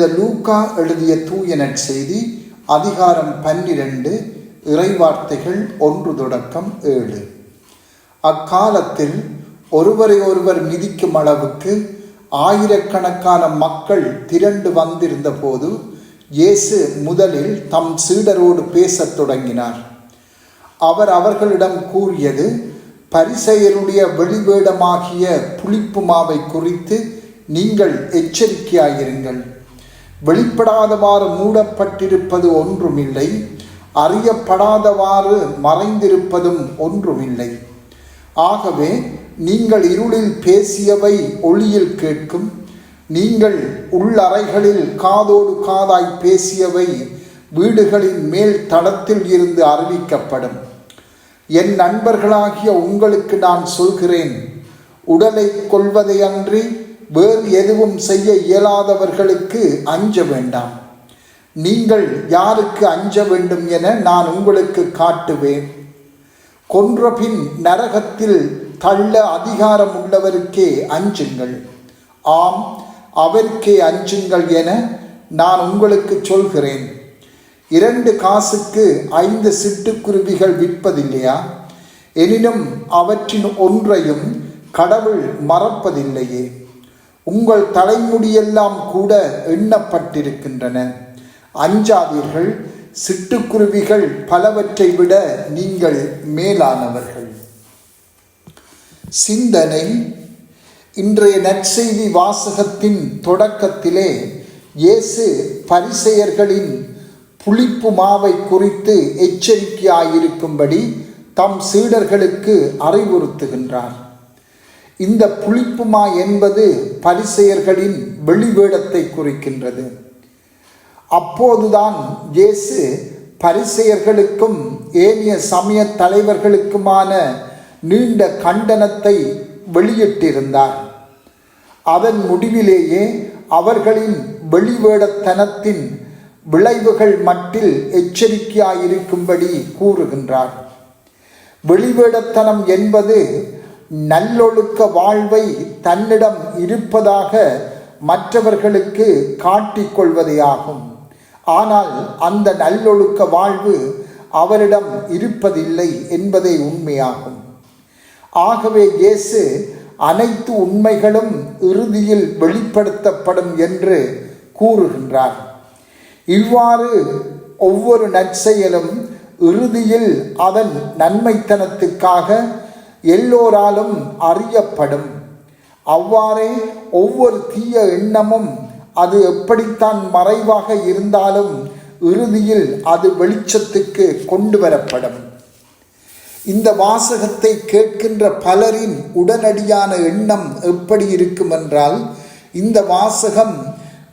புனித லூக்கா எழுதிய தூய நற்செய்தி அதிகாரம் பன்னிரண்டு இறைவார்த்தைகள் ஒன்று தொடக்கம் ஏழு. அக்காலத்தில் ஒருவரை ஒருவர் மிதிக்கும் அளவுக்கு ஆயிரக்கணக்கான மக்கள் திரண்டு வந்திருந்த போது இயேசு முதலில் தம் சீடரோடு பேசத் தொடங்கினார். அவர் அவர்களிடம் கூறியது பரிசெயருடைய வெளிவேடமாகிய புளிப்பு மாவை குறித்து நீங்கள் எச்சரிக்கையாயிருங்கள். வெளிப்படாதவாறு மூடப்பட்டிருப்பது ஒன்றுமில்லை அறியப்படாதவாறு மறைந்திருப்பதும் ஒன்றுமில்லை. ஆகவே நீங்கள் இருளில் பேசியவை ஒளியில் கேட்கும் நீங்கள் உள்ளறைகளில் காதோடு காதாய் பேசியவை வீடுகளின் மேல் தளத்தில் இருந்து அறிவிக்கப்படும். என் நண்பர்களாகிய உங்களுக்கு நான் சொல்கிறேன் உடலை கொள்வதை அன்றி வேறு எதுவும் செய்ய இயலாதவர்களுக்கு அஞ்ச வேண்டாம். நீங்கள் யாருக்கு அஞ்ச வேண்டும் என நான் உங்களுக்கு காட்டுவேன். கொன்றபின் நரகத்தில் தள்ள அதிகாரம் உள்ளவருக்கே அஞ்சுங்கள். ஆம் அவருக்கே அஞ்சுங்கள் என நான் உங்களுக்கு சொல்கிறேன். இரண்டு காசுக்கு ஐந்து சிட்டுக்குருவிகள் விற்பதில்லையா? எனினும் அவற்றின் ஒன்றையும் கடவுள் மறப்பதில்லையே. உங்கள் தலைமுடியெல்லாம் கூட எண்ணப்பட்டிருக்கின்றன. அஞ்சாதீர்கள் சிட்டுக்குருவிகள் பலவற்றை விட நீங்கள் மேலானவர்கள். சிந்தனை. இன்றைய நற்செய்தி வாசகத்தின் தொடக்கத்திலே இயேசு பரிசெயர்களின் புளிப்பு மாவை குறித்து எச்சரிக்கையாயிருக்கும்படி தம் சீடர்களுக்கு அறிவுறுத்துகின்றார். இந்த புளிப்புமா என்பது பரிசெயர்களின் வெளிவேடத்தை குறிக்கின்றது. அப்போதுதான் இயேசு பரிசெயர்களுக்கும் ஏனைய சமய தலைவர்களுக்குமான நீண்ட கண்டனத்தை வெளியிட்டிருந்தார். அதன் முடிவிலேயே அவர்களின் வெளிவேடத்தனத்தின் விளைவுகள் மட்டில் எச்சரிக்கையாயிருக்கும்படி கூறுகின்றார். வெளிவேடத்தனம் என்பது நல்லொழுக்க வாழ்வை தன்னிடம் இருப்பதாக மற்றவர்களுக்கு காட்டிக்கொள்வதேயாகும். ஆனால் அந்த நல்லொழுக்க வாழ்வு அவரிடம் இருப்பதில்லை என்பதே உண்மையாகும். ஆகவே இயேசு அனைத்து உண்மைகளும் இறுதியில் வெளிப்படுத்தப்படும் என்று கூறுகின்றார். இவ்வாறு ஒவ்வொரு நற்செயலும் இறுதியில் அதன் நன்மைத்தனத்துக்காக எல்லோராலும் அறியப்படும். அவ்வாறே ஒவ்வொரு தீய எண்ணமும் அது எப்படித்தான் மறைவாக இருந்தாலும் இறுதியில் அது வெளிச்சத்துக்கு கொண்டு வரப்படும். இந்த வாசகத்தை கேட்கின்ற பலரின் உடனடியான எண்ணம் எப்படி இருக்கும் என்றால் இந்த வாசகம்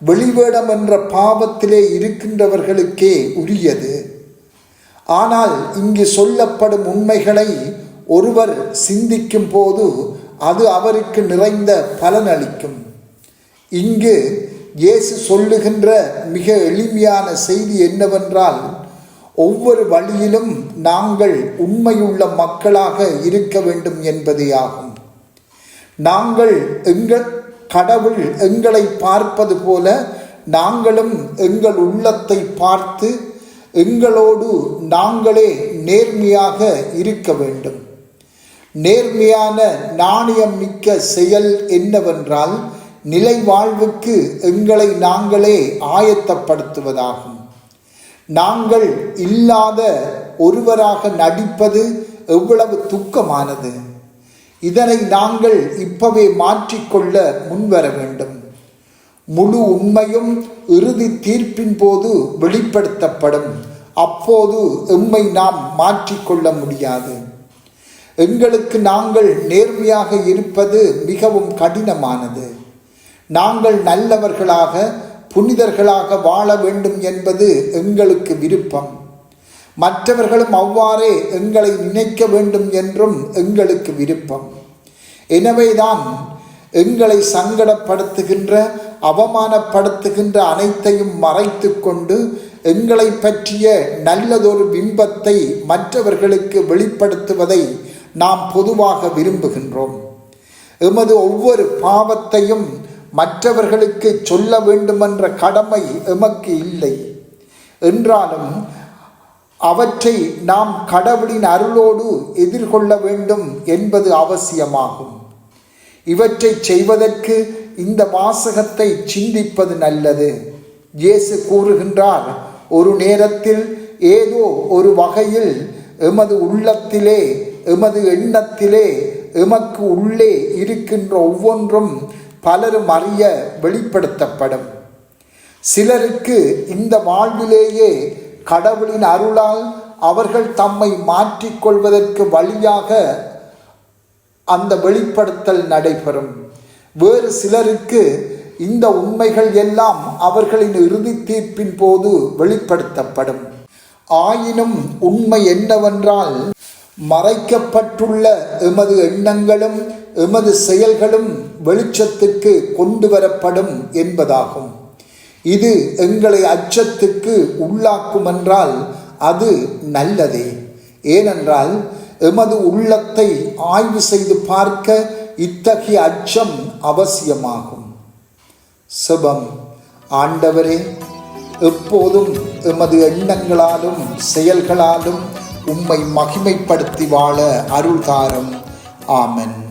வெளிவேடம் என்ற பாவத்திலே இருக்கின்றவர்களுக்கே உரியது. ஆனால் இங்கு சொல்லப்படும் உண்மைகளை ஒருவர் சிந்திக்கும் போது அது அவருக்கு நிறைந்த பலனளிக்கும் இங்கு இயேசு சொல்லுகின்ற மிக எளிமையான செய்தி என்னவென்றால் ஒவ்வொரு வழியிலும் நாங்கள் உண்மையுள்ள மக்களாக இருக்க வேண்டும் என்பதே ஆகும். நாங்கள் எங்கள் கடவுள் எங்களை பார்ப்பது போல நாங்களும் எங்கள் உள்ளத்தை பார்த்து எங்களோடு நாங்களே நேர்மையாக இருக்க வேண்டும். நேர்மையான நாணயம் மிக்க செயல் என்னவென்றால் நிலை வாழ்வுக்கு எங்களை நாங்களே ஆயத்தப்படுத்துவதாகும். நாங்கள் இல்லாத ஒருவராக நடிப்பது எவ்வளவு துக்கமானது. இதனை நாங்கள் இப்பவே மாற்றிக்கொள்ள முன்வர வேண்டும். முழு உண்மையும் இறுதி தீர்ப்பின் போது வெளிப்படுத்தப்படும். அப்போது எம்மை நாம் மாற்றிக்கொள்ள முடியாது. எங்களுக்கு நாங்கள் நேர்மையாக இருப்பது மிகவும் கடினமானது. நாங்கள் நல்லவர்களாக புனிதர்களாக வாழ வேண்டும் என்பது எங்களுக்கு விருப்பம். மற்றவர்களும் அவ்வாறே எங்களை நினைக்க வேண்டும் என்றும் எங்களுக்கு விருப்பம். எனவேதான் எங்களை சங்கடப்படுத்துகின்ற அவமானப்படுத்துகின்ற அனைத்தையும் மறைத்து கொண்டு எங்களை பற்றிய நல்லதொரு பிம்பத்தை மற்றவர்களுக்கு வெளிப்படுத்துவதை நாம் பொதுவாக விரும்புகின்றோம். எமது ஒவ்வொரு பாவத்தையும் மற்றவர்களுக்கு சொல்ல வேண்டுமென்ற கடமை எமக்கு இல்லை. என்றாலும் அவற்றை நாம் கடவுளின் அருளோடு எதிர்கொள்ள வேண்டும் என்பது அவசியமாகும். இவற்றை செய்வதற்கு இந்த வாசகத்தை சிந்திப்பது நல்லது. இயேசு கூறுகின்றார் ஒரு நேரத்தில் ஏதோ ஒரு வகையில் எமது உள்ளத்திலே எமது எண்ணத்திலே எமக்கு உள்ளே இருக்கின்ற ஒவ்வொன்றும் பலரும் அறிய வெளிப்படுத்தப்படும். சிலருக்கு இந்த வாழ்விலேயே கடவுளின் அருளால் அவர்கள் தம்மை மாற்றிக்கொள்வதற்கு வழியாக அந்த வெளிப்படுத்தல் நடைபெறும். வேறு சிலருக்கு இந்த உண்மைகள் எல்லாம் அவர்களின் இறுதி தீர்ப்பின் போது வெளிப்படுத்தப்படும். ஆயினும் உண்மை என்னவென்றால் மறைக்கப்பட்டுள்ள எமது எண்ணங்களும் எமது செயல்களும் வெளிச்சத்துக்கு கொண்டு வரப்படும் என்பதாகும். இது எங்களை அச்சத்துக்கு உள்ளாக்கும் என்றால் அது நல்லதே. ஏனென்றால் எமது உள்ளத்தை ஆய்வு செய்து பார்க்க இத்தகைய அச்சம் அவசியமாகும். சுபம். ஆண்டவரே எப்போதும் எமது எண்ணங்களாலும் செயல்களாலும் உம்மை மகிமைப்படுத்தி வாழ அருள்தாரம். ஆமன்.